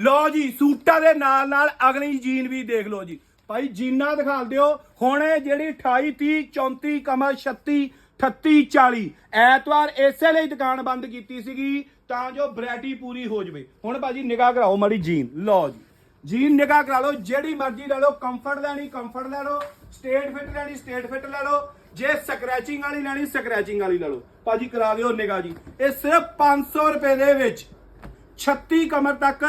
ਲਓ ਜੀ, ਸੂਟਾਂ ਦੇ ਨਾਲ ਨਾਲ ਅਗਲੀ ਜੀਨ ਵੀ ਦੇਖ ਲਓ ਜੀ। ਭਾਈ, ਜੀਨਾਂ ਦਿਖਾ ਦਿਓ। ਹੁਣ ਇਹ ਜਿਹੜੀ 28 30 34 ਕਮਰ 36 38 40 ਐਤਵਾਰ ਇਸੇ ਲਈ ਦੁਕਾਨ ਬੰਦ ਕੀਤੀ ਸੀਗੀ ਤਾਂ ਜੋ ਵੈਰਾਈਟੀ ਪੂਰੀ ਹੋ ਜਵੇ। ਹੁਣ ਭਾਜੀ, ਨਿਗਾਹ ਕਰਾਓ ਮਾੜੀ ਜੀਨ। ਲਓ ਜੀ। ਜੀਨ ਨਿਗਾਹ ਕਰਾ ਲਓ, ਜਿਹੜੀ ਮਰਜ਼ੀ ਲੈ ਲਓ ਕੰਫਰਟ ਲੈਣੀ ਕੰਫਰਟ ਲੈ ਲਓ ਸਟੇਟ ਫਿੱਟ ਲੈਣੀ ਸਟੇਟ ਫਿੱਟ ਲੈ ਲਓ, ਜੇ ਸਕ੍ਰੈਚਿੰਗ ਵਾਲੀ ਲੈਣੀ ਸਕ੍ਰੈਚਿੰਗ ਵਾਲੀ ਲੈ ਲਓ। ਭਾਜੀ, ਕਰਾ ਦਿਓ ਨਿਗਾਹ ਜੀ। ਇਹ ਸਿਰਫ 500 ਰੁਪਏ ਦੇ ਵਿੱਚ 36 ਕਮਰ ਤੱਕ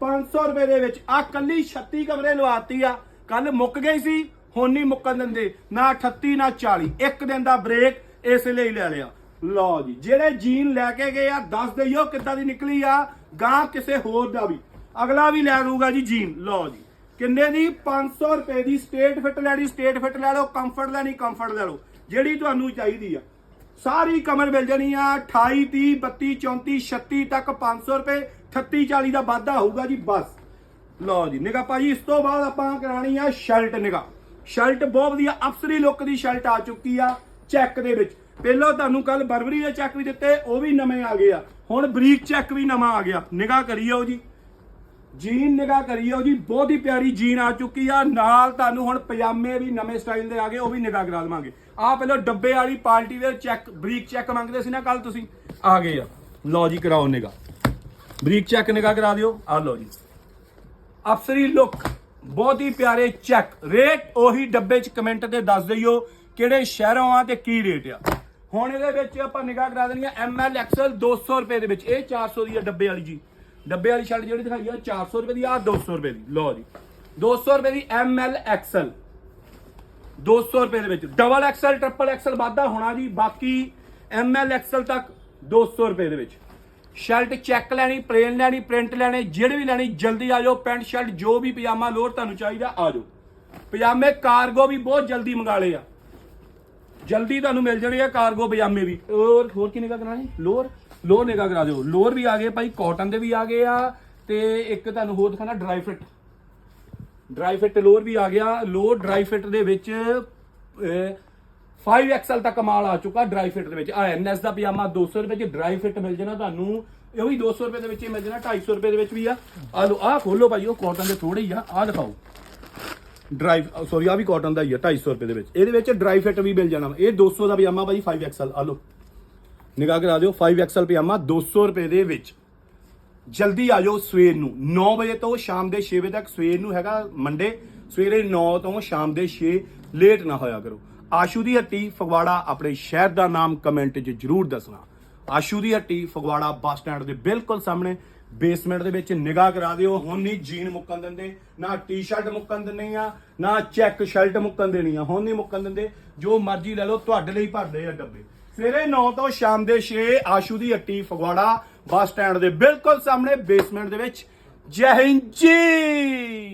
500 ਰੁਪਏ ਦੇ ਵਿੱਚ। ਆ ਕੱਲੀ 36 ਕਮਰੇ ਲਵਾਤੀ ਆ। ਕੱਲ ਮੁੱਕ ਗਈ ਸੀ, ਹੁਣ ਨਹੀਂ ਮੁੱਕਣ ਦਿੰਦੇ। ਨਾ 38 ਨਾ 40 ਇੱਕ ਦਿਨ ਦਾ ਬ੍ਰੇਕ ਇਸ ਲਈ ਲੈ ਲਿਆ। ਲਓ ਜੀ, ਜਿਹੜੇ ਜੀਨ ਲੈ ਕੇ ਗਏ ਆ, ਦੱਸ ਦਈਓ ਕਿੱਦਾਂ ਦੀ ਨਿਕਲੀ ਆ। ਗਾਂ ਕਿਸੇ ਹੋਰ ਦਾ ਵੀ। ਅਗਲਾ ਵੀ ਲੈ ਲੂਗਾ ਜੀ ਜੀਨ। ਲਓ ਜੀ, ਕਿੰਨੇ ਦੀ? 500 ਰੁਪਏ ਦੀ ਸਟੇਟ ਫਿੱਟ ਲੈਣੀ ਸਟੇਟ ਫਿੱਟ ਲੈ ਲਓ, ਕੰਫਰਟ ਲੈਣੀ ਕੰਫਰਟ ਲੈ ਲਓ। ਜਿਹੜੀ ਤੁਹਾਨੂੰ ਚਾਹੀਦੀ ਆ। ਸਾਰੀ ਕਮਰ ਮਿਲ ਜਾਣੀ ਆ। 28 30 32 34 36 ਤੱਕ 500 ਰੁਪਏ। 38 40 ਦਾ ਵਾਧਾ ਹੋਊਗਾ ਜੀ, ਬਸ। ਲਓ ਜੀ ਨਿਗਾ ਭਾਜੀ, ਇਸ ਤੋਂ ਬਾਅਦ ਆਪਾਂ ਕਰਾਣੀ ਆ ਸ਼ਰਟ ਨਿਗਾ ਸ਼ਰਟ ਬਹੁਤ ਵਧੀਆ, ਅਫਸਰੀ ਲੁੱਕ ਦੀ ਸ਼ਰਟ ਆ ਚੁੱਕੀ ਆ ਚੈੱਕ ਦੇ ਵਿੱਚ। ਪਹਿਲਾਂ ਤੁਹਾਨੂੰ ਕੱਲ ਬਰਬਰੀ ਦੇ ਚੈੱਕ ਵੀ ਦਿੱਤੇ, ਉਹ ਵੀ ਨਵੇਂ ਆ ਗਏ ਆ। ਹੁਣ ਬਰੀਕ ਚੈੱਕ ਵੀ ਨਵਾਂ ਆ ਗਿਆ। ਨਿਗਾ ਕਰੀਓ ਜੀ। ਜੀਨ ਨਿਗਾ ਕਰੀਓ ਜੀ, ਬਹੁਤ ਹੀ ਪਿਆਰੀ ਜੀਨ ਆ ਚੁੱਕੀ ਆ। ਨਾਲ ਤੁਹਾਨੂੰ ਹੁਣ ਪਜਾਮੇ ਵੀ ਨਵੇਂ ਸਟਾਈਲ ਦੇ ਆ ਗਏ, ਉਹ ਵੀ ਨਿਗਾ ਕਰਾ ਦੇਵਾਂਗੇ। ਆ ਪਹਿਲਾਂ ਡੱਬੇ ਵਾਲੀ ਪਾਰਟੀ ਵੇਅਰ ਚੈੱਕ ਬਰੀਕ ਚੈੱਕ ਮੰਗਦੇ ਸੀ ਨਾ ਕੱਲ ਤੁਸੀਂ, ਆ ਗਏ ਆ। ਲਓ ਜੀ, ਕਰਾਓ ਨਿਗਾ ਬਰੀਕ ਚੈੱਕ ਨਿਗਾ ਕਰਾ ਦਿਓ। ਆ ਲਓ ਜੀ। ਅਫਸਰੀ ਲੁੱਕ, ਬਹੁਤ ਹੀ ਪਿਆਰੇ ਚੈੱਕ। ਰੇਟ ਉਹੀ ਡੱਬੇ 'ਚ ਕਮੈਂਟ ਤੇ ਦੱਸ ਦਈਓ ਕਿਹੜੇ ਸ਼ਹਿਰੋਂ ਆ ਤੇ ਕੀ ਰੇਟ ਆ। ਹੁਣ ਇਹਦੇ ਵਿੱਚ ਆਪਾਂ ਨਿਗਾਹ ਕਰਾ ਦੇਣੀ ਆ ਐਲ ਐਕਸਲ 200 ਰੁਪਏ ਦੇ ਵਿੱਚ। ਇਹ 400 ਦੀ ਆ ਡੱਬੇ ਵਾਲੀ ਜੀ। ਡੱਬੇ ਵਾਲੀ ਸ਼ਰਟ ਜਿਹੜੀ ਦਿਖਾਈ ਆ 400 ਰੁਪਏ ਦੀ ਆ 200 ਰੁਪਏ ਦੀ। ਲਓ ਜੀ। 200 ਰੁਪਏ ਦੀ ਐਲ ਐਕਸਲ। 200 ਰੁਪਏ ਦੇ ਵਿੱਚ। ਡਬਲ ਐਕਸਲ, ਟ੍ਰਿਪਲ ਐਕਸਲ ਵਾਧਾ ਹੋਣਾ ਜੀ। ਬਾਕੀ ਐਲ ਐਕਸਲ ਤੱਕ 200 ਰੁਪਏ ਦੇ ਵਿੱਚ। ਸ਼ਰਟ ਚੈੱਕ ਲੈਣੀ ਪਲੇਨ ਲੈਣੀ ਪ੍ਰਿੰਟ ਲੈਣੇ ਜਿਹੜੇ ਵੀ ਲੈਣੀ ਜਲਦੀ ਆ ਜਾਓ ਪੈਂਟ ਸ਼ਰਟ ਜੋ ਵੀ ਪਜਾਮਾ ਲੋਅਰ ਤੁਹਾਨੂੰ ਚਾਹੀਦਾ ਆ ਜਾਓ। ਪਜਾਮੇ ਕਾਰਗੋ ਵੀ ਬਹੁਤ ਜਲਦੀ ਮੰਗਾ ਲਏ ਆ। ਜਲਦੀ ਤੁਹਾਨੂੰ ਮਿਲ ਜਾਣੀ ਆ ਕਾਰਗੋ ਪਜਾਮੇ ਵੀ। ਹੋਰ ਹੋਰ ਕੀ ਨਿਗਾ ਕਰਾਣੀ ਲੋਅਰ ਲੋਅਰ ਨਿਗਾ ਕਰਾ ਦਿਓ। ਲੋਅਰ ਵੀ ਆ ਗਏ ਭਾਈ ਕਾਟਨ ਦੇ ਵੀ ਆ ਗਏ ਆ ਤੇ ਇੱਕ ਤੁਹਾਨੂੰ ਹੋਰ ਦਿਖਾਣਾ dry fit dry fit lower ਵੀ ਆ ਗਿਆ। ਲੋਅਰ ਡਰਾਈ ਫਿੱਟ ਦੇ ਵਿੱਚ 5 ਐਕਸਲ ਤੱਕ ਮਾਲ ਆ ਚੁੱਕਾ ਡਰਾਈ ਫਿੱਟ ਦੇ ਵਿੱਚ। ਆ ਐਨਐਸ ਦਾ ਪਜਾਮਾ 200 ਰੁਪਏ ਚ ਡਰਾਈ ਫਿੱਟ ਮਿਲ ਜਾਣਾ ਤੁਹਾਨੂੰ। ਇਹ ਵੀ 200 ਰੁਪਏ ਦੇ ਵਿੱਚ ਹੀ ਮਿਲ ਜਾਣਾ 250 ਰੁਪਏ ਦੇ ਵਿੱਚ ਵੀ ਆ। ਆ ਲੋ ਆ ਖੋਲੋ ਭਾਈ, ਉਹ ਕਾਟਨ ਦੇ ਥੋੜੇ ਹੀ ਆ। ਆ ਦਿਖਾਓ। ਡਰਾਈ ਸੌਰੀ ਆ ਵੀ ਕਾਟਨ ਦਾ ਹੀ ਆ 250 ਰੁਪਏ ਦੇ ਵਿੱਚ। ਇਹਦੇ ਵਿੱਚ ਡਰਾਈ ਫਿੱਟ ਵੀ ਮਿਲ ਜਾਣਾ। ਵਾ। ਇਹ 200 ਦਾ ਪਜਾਮਾ ਭਾਈ 5 ਐਕਸਲ ਆ ਲੋ ਨਿਗਾਹ ਕਰਾ ਦਿਓ 5 ਐਕਸਲ ਪਜਾਮਾ 200 ਰੁਪਏ ਦੇ ਵਿੱਚ। ਜਲਦੀ ਆ ਜਾਓ ਸਵੇਰ ਨੂੰ। 9 ਵਜੇ ਤੋਂ ਸ਼ਾਮ ਦੇ 6 ਵਜੇ ਤੱਕ ਸਵੇਰ ਨੂੰ ਹੈਗਾ ਮੰਡੇ ਸਵੇਰੇ 9 ਤੋਂ ਸ਼ਾਮ ਦੇ 6 ਲੇਟ ਨਾ ਹੋਇਆ ਕਰੋ। ਆਸ਼ੂ ਦੀ ਹੱਟੀ ਫਗਵਾੜਾ ਆਪਣੇ ਸ਼ਹਿਰ ਦਾ ਨਾਮ ਕਮੈਂਟ 'ਚ ਜਰੂਰ ਦੱਸਣਾ। ਆਸ਼ੂ ਦੀ ਹੱਟੀ ਫਗਵਾੜਾ ਬੱਸ ਸਟੈਂਡ ਦੇ ਬਿਲਕੁਲ ਸਾਹਮਣੇ। ਬੇਸਮੈਂਟ ਦੇ ਵਿੱਚ ਨਿਗਾਹ ਕਰਾ ਦਿਓ। ਹੁਣ ਨਹੀਂ ਜੀਨ ਮੁੱਕਣ ਦਿੰਦੇ, ਨਾ ਟੀ-ਸ਼ਰਟ ਮੁੱਕਣ ਦਿੰਦੇ ਆ, ਨਾ ਚੈੱਕ ਸ਼ਰਟ ਮੁੱਕਣ ਦੇਣੀ ਆ। ਹੁਣ ਨਹੀਂ ਮੁੱਕਣ ਦਿੰਦੇ। ਜੋ ਮਰਜ਼ੀ ਲੈ ਲਓ, ਤੁਹਾਡੇ ਲਈ ਭਰਦੇ ਆ ਡੱਬੇ। ਸਵੇਰੇ 9 ਤੋਂ ਸ਼ਾਮ ਦੇ 6 ਆਸ਼ੂ ਦੀ ਹੱਟੀ ਫਗਵਾੜਾ ਬੱਸ ਸਟੈਂਡ ਦੇ ਬਿਲਕੁਲ ਸਾਹਮਣੇ, ਬੇਸਮੈਂਟ ਦੇ ਵਿੱਚ। ਜੈ ਹਿੰਦ ਜੀ!